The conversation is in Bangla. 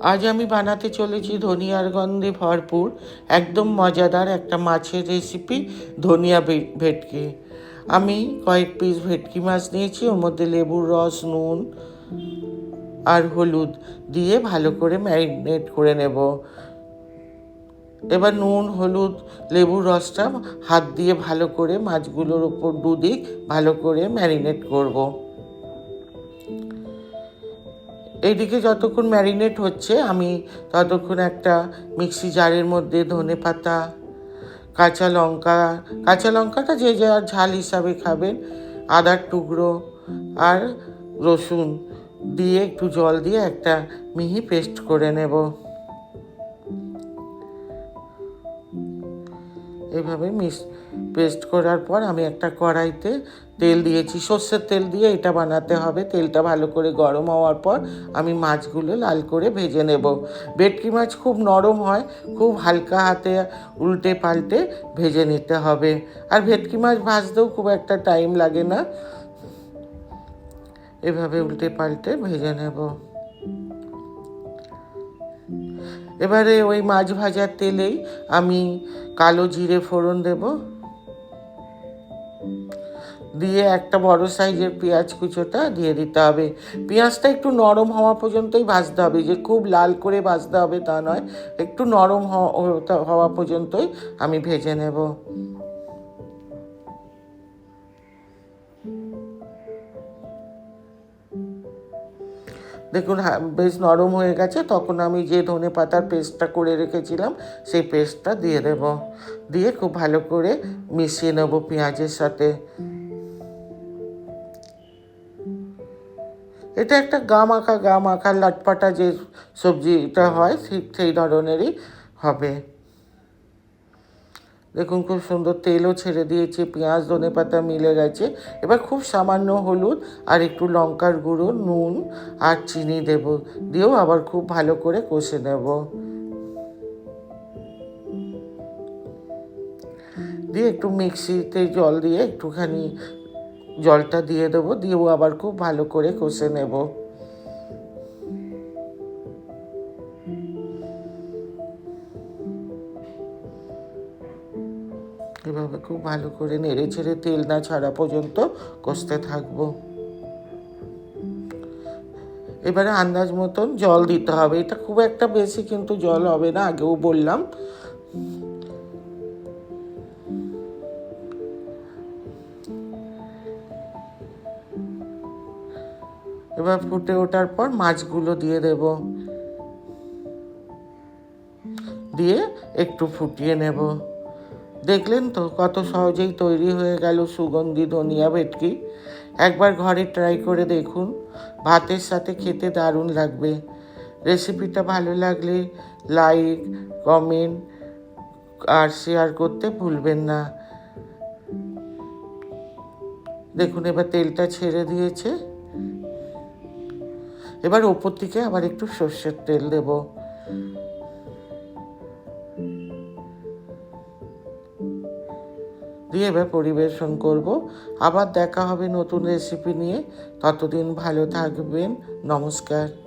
আজ আমি বানাতে চলেছি ধনিয়ার গন্ধে ভরপুর, একদম মজাদার একটা মাছের রেসিপি ধনিয়া ভেটকি। আমি কয়েক পিস ভেটকি মাছ নিয়েছি, ওর মধ্যে লেবুর রস, নুন আর হলুদ দিয়ে ভালো করে ম্যারিনেট করে নেব। এবার নুন, হলুদ, লেবুর রসটা হাত দিয়ে ভালো করে মাছগুলোর ওপর দুদিক ভালো করে ম্যারিনেট করব। এইদিকে যতক্ষণ ম্যারিনেট হচ্ছে, আমি ততক্ষণ একটা মিক্সি জারের মধ্যে ধনে পাতা, কাঁচা লঙ্কা, কাঁচা লঙ্কাটা যে যার ঝাল হিসাবে খাবেন, আদার টুকরো আর রসুন দিয়ে একটু জল দিয়ে একটা মিহি পেস্ট করে নেব। এভাবে মিস পেস্ট করার পর আমি একটা কড়াইতে তেল দিয়েছি। সর্ষের তেল দিয়ে এটা বানাতে হবে। তেলটা ভালো করে গরম হওয়ার পর আমি মাছগুলো লাল করে ভেজে নেব। ভেটকি মাছ খুব নরম হয়, খুব হালকা হাতে উল্টে পাল্টে ভেজে নিতে হবে। আর ভেটকি মাছ ভাজতেও খুব একটা টাইম লাগে না। এভাবে উল্টে পাল্টে ভেজে নেব। এবারে ওই মাছ ভাজার তেলেই আমি কালো জিরে ফোড়ন দেব। দিয়ে একটা বড় সাইজের পেঁয়াজ কুচোটা দিয়ে দিতে হবে। পেঁয়াজটা একটু নরম হওয়া পর্যন্তই ভাজতে হবে। যে খুব লাল করে ভাজতে হবে তা নয়, একটু নরম হওয়া পর্যন্তই আমি ভেজে নেব। দেখুন হা- বেশ নরম হয়ে গেছে, তখন আমি যে ধনে পাতার পেস্টটা করে রেখেছিলাম, সেই পেস্টটা দিয়ে দেব। দিয়ে খুব ভালো করে মিশিয়ে নেব পেঁয়াজের সাথে। এটা একটা গা মাখা গা মাখা লাটপাটা যে সবজিটা হয় ঠিক সেই ধরনেরই হবে। দেখুন খুব সুন্দর তেলও ছেড়ে দিয়েছে, পেঁয়াজ, ধনে পাতা মিলে গেছে। এবার খুব সামান্য হলুদ আর একটু লঙ্কার গুঁড়ো, নুন আর চিনি দেব। দিয়েও আবার খুব ভালো করে কষে নেব। দিয়ে একটু মিক্সিতে জল দিয়ে একটুখানি জলটা দিয়ে দেবো। দিয়েও আবার খুব ভালো করে কষে নেব। এভাবে খুব ভালো করে নেড়ে ছেড়ে তেল না ছাড়া পর্যন্ত কষতে থাকব। এবারে আন্দাজ মতন জল দিতে হবে। এটা খুব একটা বেশি কিন্তু জল হবে না, আগেও বললাম। এবার ফুটে ওঠার পর মাছগুলো দিয়ে দেব। দিয়ে একটু ফুটিয়ে নেব। দেখলেন তো কত সহজেই তৈরি হয়ে গেল সুগন্ধি ধনিয়া ভেটকি। একবার ঘরে ট্রাই করে দেখুন, ভাতের সাথে খেতে দারুণ লাগবে। রেসিপিটা ভালো লাগলে লাইক কমেন্ট আর শেয়ার করতে ভুলবেন না। দেখুন এবার তেলটা ছেড়ে দিয়েছে। এবার ওপর থেকে আবার একটু সর্ষের তেল দেব। দিয়ে পরিবেশন করব। আবার দেখা হবে নতুন রেসিপি নিয়ে। ততদিন ভালো থাকবেন। নমস্কার।